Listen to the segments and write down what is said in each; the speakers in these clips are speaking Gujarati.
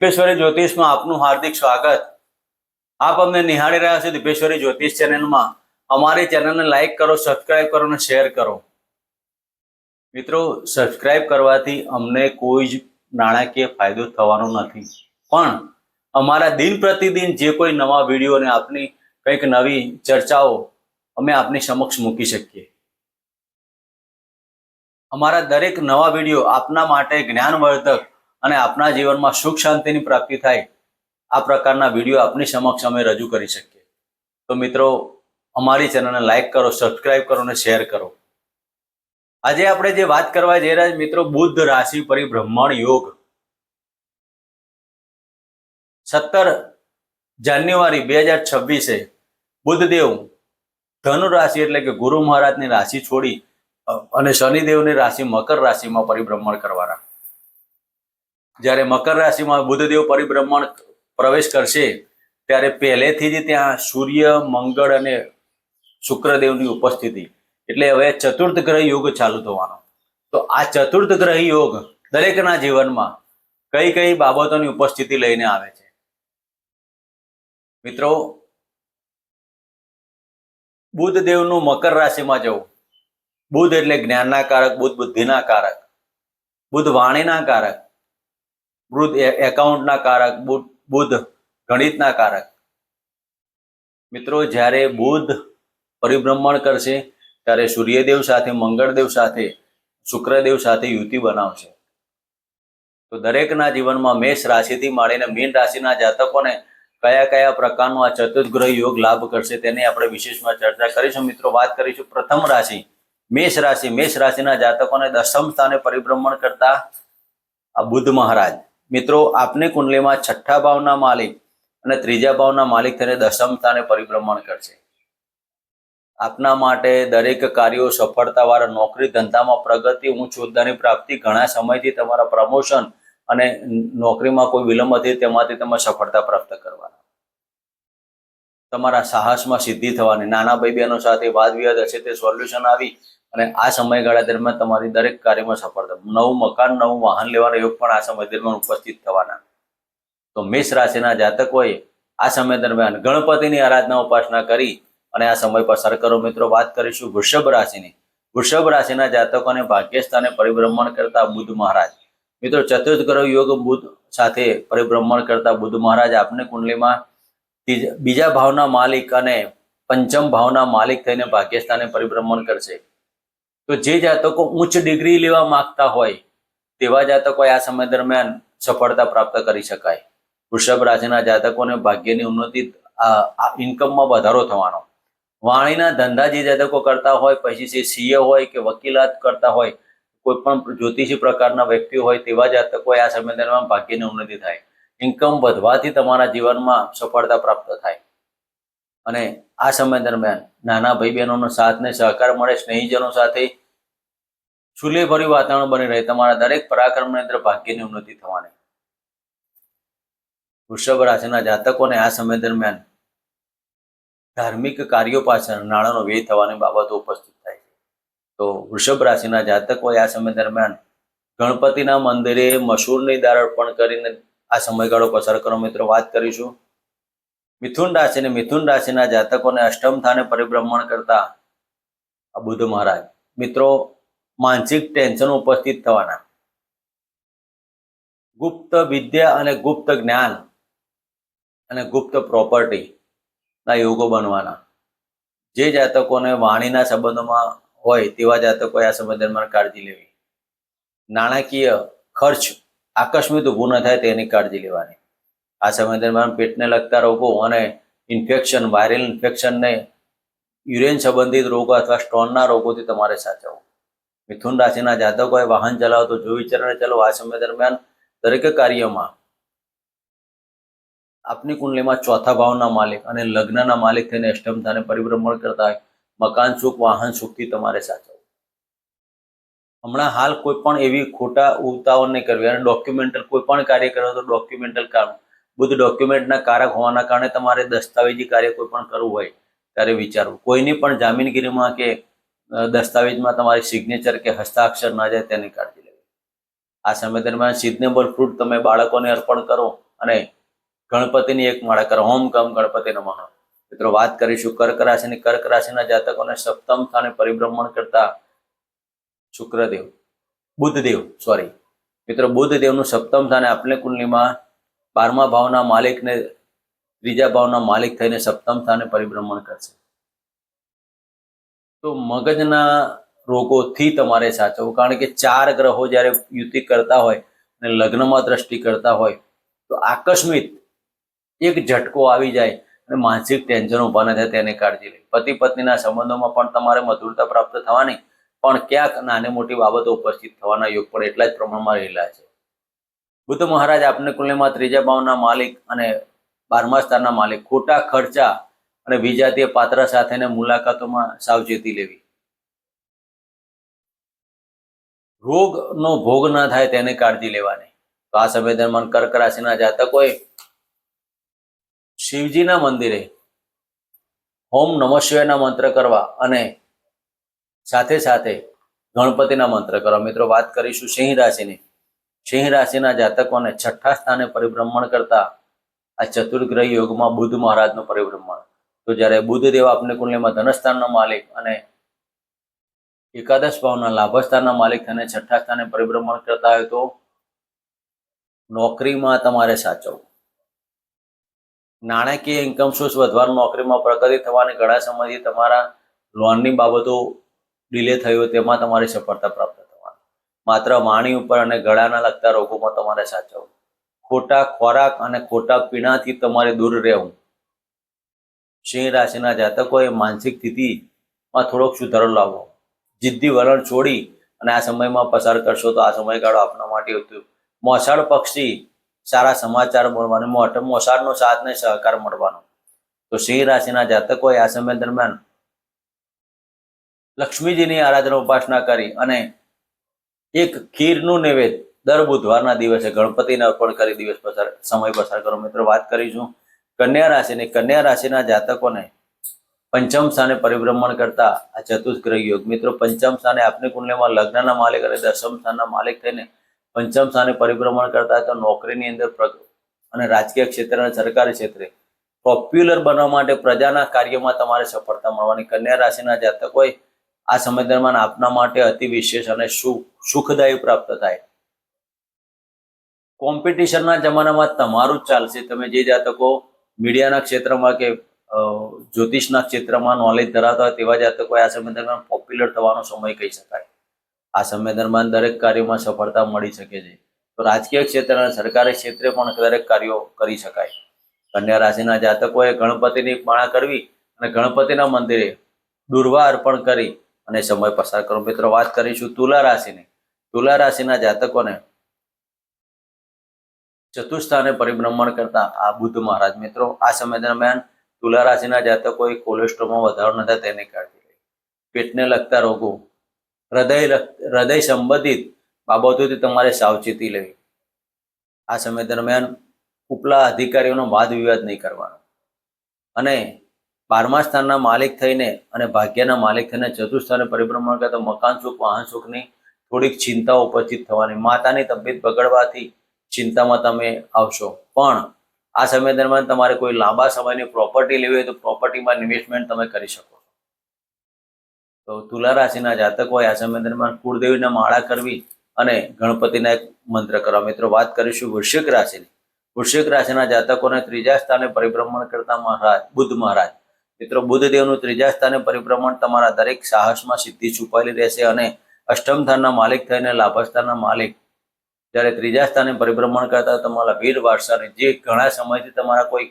દીપેશ્વરી જ્યોતિષમાં આપનું હાર્દિક સ્વાગત. આપ અમને નિહાળી રહ્યા છો દીપેશ્વરી જ્યોતિષ ચેનલમાં. અમારી ચેનલને લાઈક કરો, સબસ્ક્રાઇબ કરો અને શેર કરો. મિત્રો, સબસ્ક્રાઇબ કરવાથી અમને કોઈ જ નાણાકીય ફાયદો થવાનો નથી. પણ અમારા દિન પ્રતિદિન જે કોઈ નવા વીડિયો અને આપની કંઈક નવી ચર્ચાઓ અમે આપની સમક્ષ મૂકી શકીએ. અમારા દરેક નવા વીડિયો આપના માટે જ્ઞાનવર્ધક અને આપના જીવનમાં સુખ શાંતિની પ્રાપ્તિ થાય, આ પ્રકારના વીડિયો આપની સમક્ષ અમે રજૂ કરી શકીએ. તો મિત્રો, અમારી ચેનલને લાઈક કરો, સબસ્ક્રાઇબ કરો અને શેર કરો. આજે આપણે જે વાત કરવા જઈ રહ્યા મિત્રો, બુદ્ધ રાશિ પરિભ્રમણ યોગ. સત્તર જાન્યુઆરી બે હજાર છવ્વીસે બુદ્ધદેવ ધનુ રાશિ એટલે કે ગુરુ મહારાજની રાશિ છોડી અને શનિદેવની રાશિ મકર રાશિમાં પરિભ્રમણ કરવાના. જ્યારે મકર રાશિમાં બુધદેવ પરિભ્રમણ પ્રવેશ કરશે, ત્યારે પહેલેથી જ ત્યાં સૂર્ય, મંગળ અને શુક્રદેવની ઉપસ્થિતિ. એટલે હવે ચતુર્થ ગ્રહ યોગ ચાલુ થવાનો. તો આ ચતુર્થ ગ્રહ યોગ દરેકના જીવનમાં કઈ કઈ બાબતોની ઉપસ્થિતિ લઈને આવે છે? મિત્રો બુધ દેવનું મકર રાશિમાં જવું. બુધ એટલે જ્ઞાનના કારક, બુધ બુદ્ધિના કારક, બુધ વાણીના કારક બુધ એકાઉન્ટના કારક બુધ બુધ ગણિતના કારક. મિત્રો, જ્યારે બુધ પરિભ્રમણ કરશે, ત્યારે સૂર્યદેવ સાથે, મંગળદેવ સાથે, શુક્રદેવ સાથે યુતિ બનાવશે. તો દરેકના જીવનમાં મેષ રાશિથી માંડીને મીન રાશિના જાતકોને કયા કયા પ્રકારનો આ ચતુર્ગ્રહ યોગ લાભ કરશે તેની આપણે વિશેષમાં ચર્ચા કરીશું. મિત્રો, વાત કરીશું પ્રથમ રાશિ, મેષ રાશિ. મેષ રાશિના જાતકોને દસમ સ્થાને પરિભ્રમણ કરતા આ બુદ્ધ મહારાજ. મિત્રો, આપની કુંડલીમાં છઠ્ઠા ભાવના માલિક અને ત્રીજા ભાવના માલિક થઈને દસમ સ્થાને પરિભ્રમણ કરશે. આપના માટે દરેક કાર્યો સફળતાવાળા નોકરી ધંધામાં પ્રગતિ, ઉચ્ચ હોદ્દાની પ્રાપ્તિ, ઘણા સમયથી તમારા પ્રમોશન અને નોકરીમાં કોઈ વિલંબ હતી તેમાંથી તમે સફળતા પ્રાપ્ત કરવાના. તમારા સાહસમાં સિદ્ધિ થવાની. નાના ભાઈ બહેનો સાથે વાદ વિવાદ હશે, તે સોલ્યુશન આવી અને આ સમયગાળા દરમિયાન તમારી દરેક કાર્યમાં સફળતા, નવું મકાન, નવું વાહન લેવાનો યોગ પણ આ સમય દરમિયાન ઉપસ્થિત થવાના. તો મેષ રાશિના જાતકોએ આ સમય દરમિયાન ગણપતિની આરાધના ઉપાસના કરી અને આ સમય પસાર કરો મિત્રો વાત કરીશું વૃષભ રાશિની. વૃષભ રાશિના જાતકોને ભાગ્યસ્થાને પરિભ્રમણ કરતા બુદ્ધ મહારાજ. મિત્રો ચતુર્થ ગ્રહ યોગ બુદ્ધ સાથે પરિભ્રમણ કરતા બુદ્ધ મહારાજ આપની કુંડલીમાં બીજા ભાવના માલિક અને પંચમ ભાવના માલિક થઈને ભાગ્યસ્થાને પરિભ્રમણ કરશે. તો જે જાતકો ઉચ્ચ ડિગ્રી લેવા માંગતા હોય, તેવા જાતકો આ સમય દરમિયાન સફળતા પ્રાપ્ત કરી શકાય. વૃષભ રાશિના જાતકોને ભાગ્યની ઉન્નતિ ઇન્કમમાં વધારો થવાનો. વાણીના ધંધા જે જાતકો કરતા હોય, પછી જે સીએ હોય કે વકીલાત કરતા હોય કોઈ પણ જ્યોતિષી પ્રકારના વ્યક્તિઓ હોય, તેવા જાતકોએ આ સમય દરમિયાન ભાગ્યની ઉન્નતિ થાય. ઇન્કમ વધવાથી તમારા જીવનમાં સફળતા પ્રાપ્ત થાય. અને આ સમય દરમિયાન નાના ભાઈ બહેનોનો સાથ ને સહકાર મળે, સ્નેહીજનો સાથે સુલેભર્યું વાતાવરણ બની રહે. તમારા દરેક પરાક્રમની અંદર ભાગ્યની ઉન્નતિ થવાની. વૃષભ રાશિના જાતકોને આ સમય દરમિયાન ધાર્મિક કાર્યો પાછળ નાણાંનો વ્યય થવાની બાબતો ઉપસ્થિત થાય છે. તો વૃષભ રાશિના જાતકોએ આ સમય દરમિયાન ગણપતિના મંદિરે મસૂરની દાળ અર્પણ કરીને આ સમયગાળો પસાર કરો મિત્રો. વાત કરીશું. મિથુન રાશિ અને મિથુન રાશિના જાતકોને અષ્ટમ સ્થાને પરિભ્રમણ કરતા આ બુદ્ધ મહારાજ. મિત્રો માનસિક ટેન્શન ઉપસ્થિત થવાના. ગુપ્ત વિદ્યા અને ગુપ્ત જ્ઞાન અને ગુપ્ત પ્રોપર્ટી ના યોગો બનવાના. જે જાતકોને વાણીના સંબંધોમાં હોય તેવા જાતકોએ આ સમય દરમિયાન કાળજી લેવી. નાણાકીય ખર્ચ આકસ્મિક ઊભું ન થાય તેની કાળજી લેવાની. આ સમય દરમિયાન પેટને લગતા રોગો અને ઇન્ફેક્શન વાયરલ ઇન્ફેક્શનને યુરેન સંબંધિત રોગો અથવા સ્ટોનના રોગોથી તમારે સાચવવું. મિથુન રાશિના જાતકોએ વાહન ચલાવો જો વિચારણે ચલો આ સમય દરમિયાન દરેક કાર્યમાં આપની કુંડલીમાં ચોથા ભાવના માલિક અને લગ્નના માલિક થઈને અષ્ટમ સ્થાને પરિભ્રમણ કરતા મકાન સુખ, વાહન સુખથી તમારે સાચવવું. હમણાં હાલ કોઈ પણ એવી ખોટા ઉતાવળ નહીં કરવી અને ડોક્યુમેન્ટલ કોઈ પણ કાર્ય કરો તો ડોક્યુમેન્ટલ કામ. બધું ડોક્યુમેન્ટના કારક હોવાના કારણે તમારે દસ્તાવેજી કાર્ય કોઈ પણ કરવું હોય ત્યારે વિચારવું. કોઈની પણ જામીનગીરીમાં કે દસ્તાવેજમાં તમારી સિગ્નેચર કે હસ્તાક્ષર ના જાય તેની કાળજી લેવી. આ સમય દરમિયાન સિઝનેબલ ફ્રૂટ તમે બાળકોને અર્પણ કરો અને ગણપતિની એક માળા કરો, હોમ કમ ગણપતિ નમઃ મિત્રો, વાત કરીશું કર્ક રાશિની કર્ક રાશિના જાતકોને સપ્તમ સ્થાને પરિભ્રમણ કરતા શુક્રદેવ બુદ્ધદેવ સોરી મિત્રો બુદ્ધદેવનું સપ્તમ સ્થાને આપણી કુંડલીમાં બારમા ભાવના માલિકને, ત્રીજા ભાવના માલિક થઈને સપ્તમ સ્થાને પરિભ્રમણ કરશે. તો મગજના રોગોથી તમારે સાચવવું. કારણ કે ચાર ગ્રહો જ્યારે યુતિ કરતા હોય અને લગ્નમાં દ્રષ્ટિ કરતા હોય, તો આકસ્મિક એક ઝટકો આવી જાય અને માનસિક ટેન્શન ઊભા ન થાય, તેની કાળજી લે પતિ પત્નીના સંબંધોમાં પણ તમારે મધુરતા પ્રાપ્ત થવાની, પણ ક્યાંક નાની મોટી બાબતો ઉપસ્થિત થવાના યોગ પણ એટલા જ પ્રમાણમાં રહેલા છે. બુદ્ધ મહારાજ આપને કુંડલીમાં ત્રીજા ભાવના માલિક અને બારમા સ્થાનના માલિક. ખોટા ખર્ચા અને વિજાતીય પાત્ર સાથેની મુલાકાતોમાં સાવચેતી લેવી. રોગનો ભોગ ના થાય તેની કાળજી લેવાની. તો આ સમય દરમિયાન કર્ક રાશિના જાતકોએ શિવજીના મંદિરે હોમ નમઃ શિવાયના મંત્ર કરવા અને સાથે સાથે ગણપતિના મંત્ર કરવા. મિત્રો, વાત કરીશું સિંહ રાશિની. સિંહ રાશિના જાતકોને છઠ્ઠા સ્થાને પરિભ્રમણ કરતા આ ચતુર્ગ્રહ યોગમાં બુદ્ધ મહારાજનું પરિભ્રમણ. તો જ્યારે બુદ્ધદેવ કુંડલીમાં ધનસ્થાનનો માલિક અને એકાદશ ભાવના લાભસ્થાનના માલિક થઈને છઠ્ઠા સ્થાને પરિભ્રમણ કરતા હોય તો નોકરીમાં તમારે સાચવવું. નાણાકીય ઇન્કમ સોર્સ વધવાનું નોકરીમાં પ્રગતિ થવાની ઘણા સમયથી તમારા લોનની બાબતો ડિલે થયો તેમાં તમારી સફળતા પ્રાપ્ત થવાની. માત્ર વાણી ઉપર અને ગળાના લગતા રોગોમાં તમારે સાચવવું. ખોટા ખોરાક અને ખોટા પીણાથી તમારે દૂર રહેવું. સિંહ રાશિના જાતકોએ માનસિક સ્થિતિમાં થોડોક સુધારો લાવવો. જિદ્દી વલણ છોડી અને આ સમયમાં પસાર કરશો તો આ સમયગાળો આપણા માટે હતું મોસાળ પક્ષી સારા સમાચાર મળવાનો, મોટ, મોસાળનો સાથ ને સહકાર મળવાનો. તો સિંહ રાશિના જાતકોએ આ સમય દરમિયાન લક્ષ્મીજીની આરાધના ઉપાસના કરી અને એક ખીરનું નૈવેદ્ય દર બુધવારના દિવસે ગણપતિને અર્પણ કરી દિવસ પસાર, સમય પસાર કરો. મિત્રો, વાત કરીશું કન્યા રાશિની કન્યા રાશિના જાતકોને પંચમ સ્થાને પરિભ્રમણ કરતા આ ચતુષ્ગ્રહ યોગ. મિત્રો, પંચમ સ્થાને આપની કુંડલીમાં લગ્નના માલિક અને દસમ સ્થાનના માલિક થઈને પંચમ સ્થાને પરિભ્રમણ કરતા તો નોકરીની અંદર અને રાજકીય ક્ષેત્ર અને સરકારી ક્ષેત્રે પોપ્યુલર બનવા માટે પ્રજાના કાર્યમાં તમારે સફળતા મળવાની. કન્યા રાશિના જાતકોએ આ સમય દરમિયાન આપના માટે અતિ વિશેષ અને સુખ, સુખદાયી પ્રાપ્ત થાય. કોમ્પિટિશનના જમાનામાં તમારું જ ચાલશે. તમે જે જાતકો મીડિયાના ક્ષેત્રમાં કે જ્યોતિષના ક્ષેત્રમાં નોલેજ ધરાવતા હોય તેવા જાતકોએ આ સમય દરમિયાન પોપ્યુલર થવાનો સમય કહી શકાય. આ સમય દરમિયાન દરેક કાર્યોમાં સફળતા મળી શકે છે. તો રાજકીય ક્ષેત્ર અને સરકારી ક્ષેત્રે પણ દરેક કાર્યો કરી શકાય. કન્યા રાશિના જાતકોએ ગણપતિની માળા કરવી અને ગણપતિના મંદિરે દુર્વા અર્પણ કરી અને સમય પસાર કરો. મિત્રો, વાત કરીશું તુલા રાશિની. તુલા રાશિના જાતકોને ચતુસ્થાને પરિભ્રમણ કરતા આ બુદ્ધ મહારાજ મિત્રો, આ સમય દરમિયાન તુલા રાશિના જાતકોએ કોલેસ્ટ્રોલમાં વધારો ન થાય તેની કાળજી લે પેટને લગતા રોગો, હૃદય હૃદય સંબંધિત બાબતોથી તમારે સાવચેતી લેવી. આ સમય દરમિયાન ઉપલા અધિકારીઓનો વાદ વિવાદ નહીં કરવાનો. અને બારમા સ્થાનના માલિક થઈને અને ભાગ્યના માલિક થઈને ચતુર્થ પરિભ્રમણ કરતા મકાન સુખ, વાહન સુખની થોડીક ચિંતાઓ ઉપસ્થિત થવાની, માતાની તબિયત બગડવાથી ચિંતામાં તમે આવશો. પણ આ સમય દરમિયાન તમારે કોઈ લાંબા સમયની પ્રોપર્ટી લેવી હોય તો પ્રોપર્ટીમાં ઇન્વેસ્ટમેન્ટ તમે કરી શકો તો તુલા રાશિના જાતકોએ આ સમય દરમિયાન કુળદેવીના માળા કરવી અને ગણપતિના એક મંત્ર કરવા. મિત્રો, વાત કરીશું વૃશ્ચિક રાશિની. વૃશ્ચિક રાશિના જાતકોને ત્રીજા સ્થાને પરિભ્રમણ કરતા મહારાજ, બુદ્ધ મહારાજ. મિત્રો બુદ્ધદેવનું ત્રીજા સ્થાને પરિભ્રમણ તમારા દરેક સાહસમાં સિદ્ધિ છુપાયેલી રહેશે અને અષ્ટમ સ્થાનના માલિક થઈને લાભસ્થાનના માલિક જ્યારે ત્રીજા સ્થાને પરિભ્રમણ કરતા તમારા વીર વારસાની જે ઘણા સમયથી તમારા કોઈ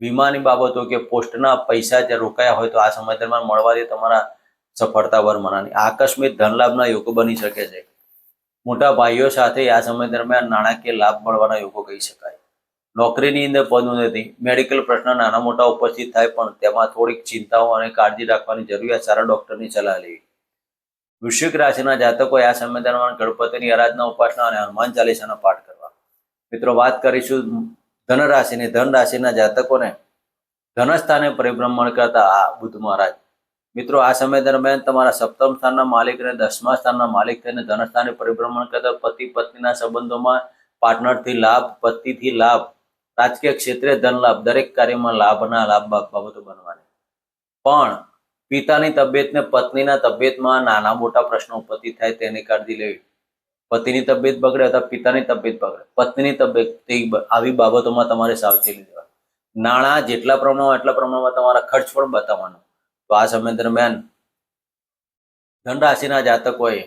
વીમાની બાબતો કે પોસ્ટના પૈસા જે રોકાયા હોય તો આ સમય દરમિયાન મળવાથી તમારા સફળતા વરમાનાની આકસ્મિક ધનલાભના યોગો બની શકે છે. મોટા ભાઈઓ સાથે આ સમય દરમિયાન નાણાકીય લાભ મળવાના યોગો કહી શકાય. નોકરીની અંદર પદોન્નતિ મેડિકલ પ્રશ્ન નાના મોટા ઉપસ્થિત થાય પણ તેમાં થોડીક ચિંતાઓ અને કાળજી રાખવાની જરૂરિયાત સારા ડોક્ટરની સલાહ લેવી. વૃશ્ચિક રાશિના જાતકોએ આ સમય દરમિયાન ગણપતિની આરાધના ઉપાસના અને હનુમાન ચાલીસાનો પાઠ કરવા. મિત્રો, વાત કરીશું ધન રાશિની. જાતકોને ધનસ્થાને પરિભ્રમણ કરતા આ બુદ્ધ મહારાજ. મિત્રો, આ સમય દરમિયાન તમારા સપ્તમ સ્થાનના માલિક અને દસમા સ્થાનના માલિક થઈને ધનસ્થાને પરિભ્રમણ કરતા પતિ પત્નીના સંબંધોમાં પાર્ટનરથી લાભ, પતિથી લાભ, રાજકીય ક્ષેત્રે ધન લાભ, દરેક કાર્યમાં લાભના લાભ બાબતો બનવાની. પણ પિતાની તબિયત ને પત્નીના તબિયતમાં નાના મોટા પ્રશ્નો ઉત્પત્તિ થાય તેની કાળજી લેવી. પતિની તબિયત બગડે અથવા પિતાની તબિયત બગડે, પત્નીની તબિયત આવી બાબતોમાં તમારે સાવચેતી લેવા. નાણાં જેટલા પ્રમાણમાં, એટલા પ્રમાણમાં તમારા ખર્ચ પણ બતાવવાનો. તો આ સમય દરમિયાન ધનરાશિના જાતકોએ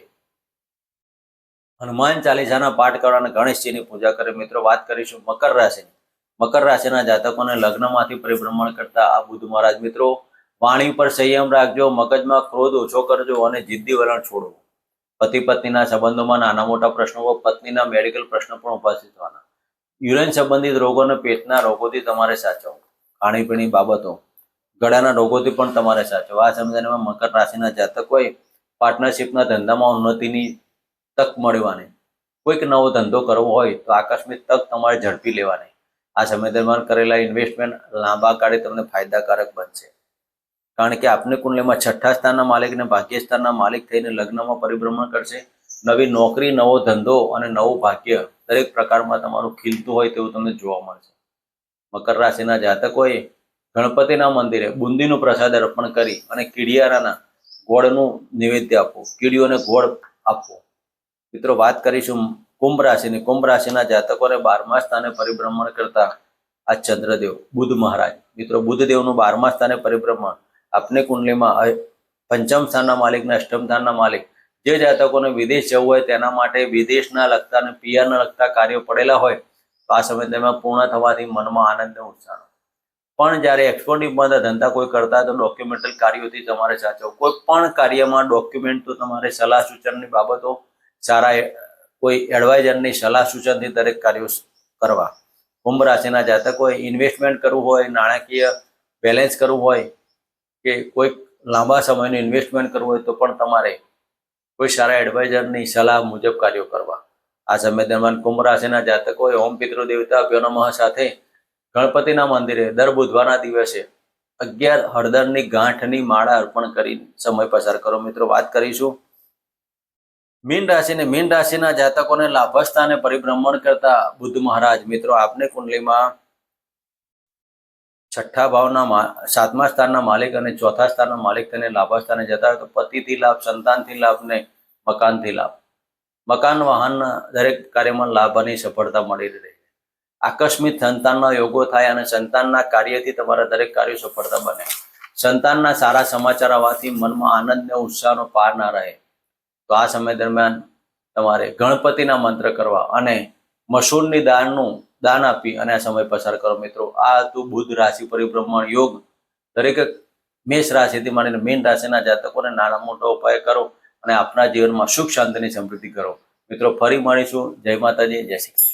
હનુમાન ચાલીસાના પાઠ કરવા અને ગણેશજીની પૂજા કરે. મિત્રો, વાત કરીશું મકર રાશિની. મકર રાશિના જાતકોને લગ્નમાંથી પરિભ્રમણ કરતા આ બુધ મહારાજ. મિત્રો વાણી પર સંયમ રાખજો, મગજમાં ક્રોધ ઓછો કરજો અને જિદ્દી વલણ છોડો. પતિ પત્નીના સંબંધોમાં નાના મોટા પ્રશ્નો પત્નીના મેડિકલ પ્રશ્નો પણ ઉપસ્થિત થવાના. યુરેન સંબંધિત રોગો અને પેટના રોગોથી તમારે સાચવવું. ખાણીપીણી બાબતો. ગળાના રોગોથી પણ તમારે સાચવવા. આ સમયમાં મકર રાશિના જાતકોએ પાર્ટનરશિપના ધંધામાં ઉન્નતિની તક મળવાની. કોઈક નવો ધંધો કરવો હોય, તો આકસ્મિક તક તમારે ઝડપી લેવાની. આ સમય દરમિયાન કરેલા ઇન્વેસ્ટમેન્ટ લાંબા ગાળે તમને ફાયદાકારક બનશે. કારણ કે આપની કુંડલીમાં છઠ્ઠા સ્થાનના માલિક અને ભાગ્ય સ્થાનના માલિક થઈને લગ્નમાં પરિભ્રમણ કરશે. નવી નોકરી, નવો ધંધો અને નવું ભાગ્ય દરેક પ્રકારમાં તમારું ખીલતું હોય તેવું તમને જોવા મળશે. મકર રાશિના જાતકોએ ગણપતિના મંદિરે બુંદીનું પ્રસાદ અર્પણ કરી અને કીડિયારાના ગોળનું નૈવેદ્ય આપવું કીડીઓને ગોળ આપવો મિત્રો, વાત કરીશું કુંભ રાશિની. કુંભ રાશિના જાતકોને બારમા સ્થાને પરિભ્રમણ કરતા આ ચંદ્રદેવ બુદ્ધ મહારાજ. મિત્રો બુદ્ધદેવનું બારમા સ્થાને પરિભ્રમણ આપની કુંડલીમાં પંચમ સ્થાનના માલિક ને અષ્ટમ સ્થાનના માલિક. જે જાતકોને વિદેશ જવું હોય તેના માટે વિદેશના લગતા અને પિયરના લગતા કાર્યો પડેલા હોય, તો આ સમય દરમિયાન પૂર્ણ થવાથી મનમાં આનંદ ઉત્સાહ. પણ જ્યારે એક્સપોર્ટ ઇમ્પોર્ટના ધંધા કોઈ કરતા તો ડોક્યુમેન્ટલ કાર્યોથી તમારે સાચવો કોઈ પણ કાર્યમાં ડોક્યુમેન્ટ તો તમારે સલાહ સૂચનની બાબતો, સારા કોઈ એડવાઇઝરની સલાહ સૂચનથી દરેક કાર્યો કરવા. કુંભ રાશિના જાતકોએ ઇન્વેસ્ટમેન્ટ કરવું હોય, નાણાકીય બેલેન્સ કરવું હોય કે કોઈક લાંબા સમયનું ઇન્વેસ્ટમેન્ટ કરવું હોય તો પણ તમારે કોઈ સારા એડવાઇઝરની સલાહ મુજબ કાર્યો કરવા. આ સમય દરમિયાન કુંભ રાશિના જાતકોએ ઓમ પિતૃ દેવતા અભ્યો સાથે ગણપતિના મંદિરે દર બુધવારના દિવસે અગિયાર હળદરની ગાંઠની માળા અર્પણ કરી સમય પસાર કરો. મિત્રો, વાત કરીશું. મીન રાશિને, મીન રાશિના જાતકોને લાભસ્થાને પરિભ્રમણ કરતા બુદ્ધ મહારાજ. મિત્રો, આપની કુંડલીમાં છઠ્ઠા ભાવના સાતમા સ્થાનના માલિક અને ચોથા સ્થાનના માલિક તેને લાભસ્થાને જતા હોય તો પતિથી લાભ, સંતાનથી લાભ ને મકાનથી લાભ. મકાન વાહનના દરેક કાર્યમાં લાભ અને સફળતા મળી રહે. આકસ્મિક સંતાનના યોગો થાય અને સંતાનના કાર્યથી તમારા દરેક કાર્યો સફળતા બને. સંતાનના સારા સમાચાર આવવાથી મનમાં આનંદ ને ઉત્સાહનો પાર ના રહે. તો આ સમય દરમિયાન તમારે ગણપતિના મંત્ર કરવા અને મસૂરની દાનનું દાન આપી અને આ સમય પસાર કરો મિત્રો. આ હતું બુધ રાશિ પરિભ્રમણ યોગ. દરેક મેષ રાશિથી માંડીને મીન રાશિના જાતકોને નાના મોટો ઉપાય કરો અને આપના જીવનમાં સુખ શાંતિની સમૃદ્ધિ કરો. મિત્રો, ફરી મળીશું. જય માતાજી, જય શ્રી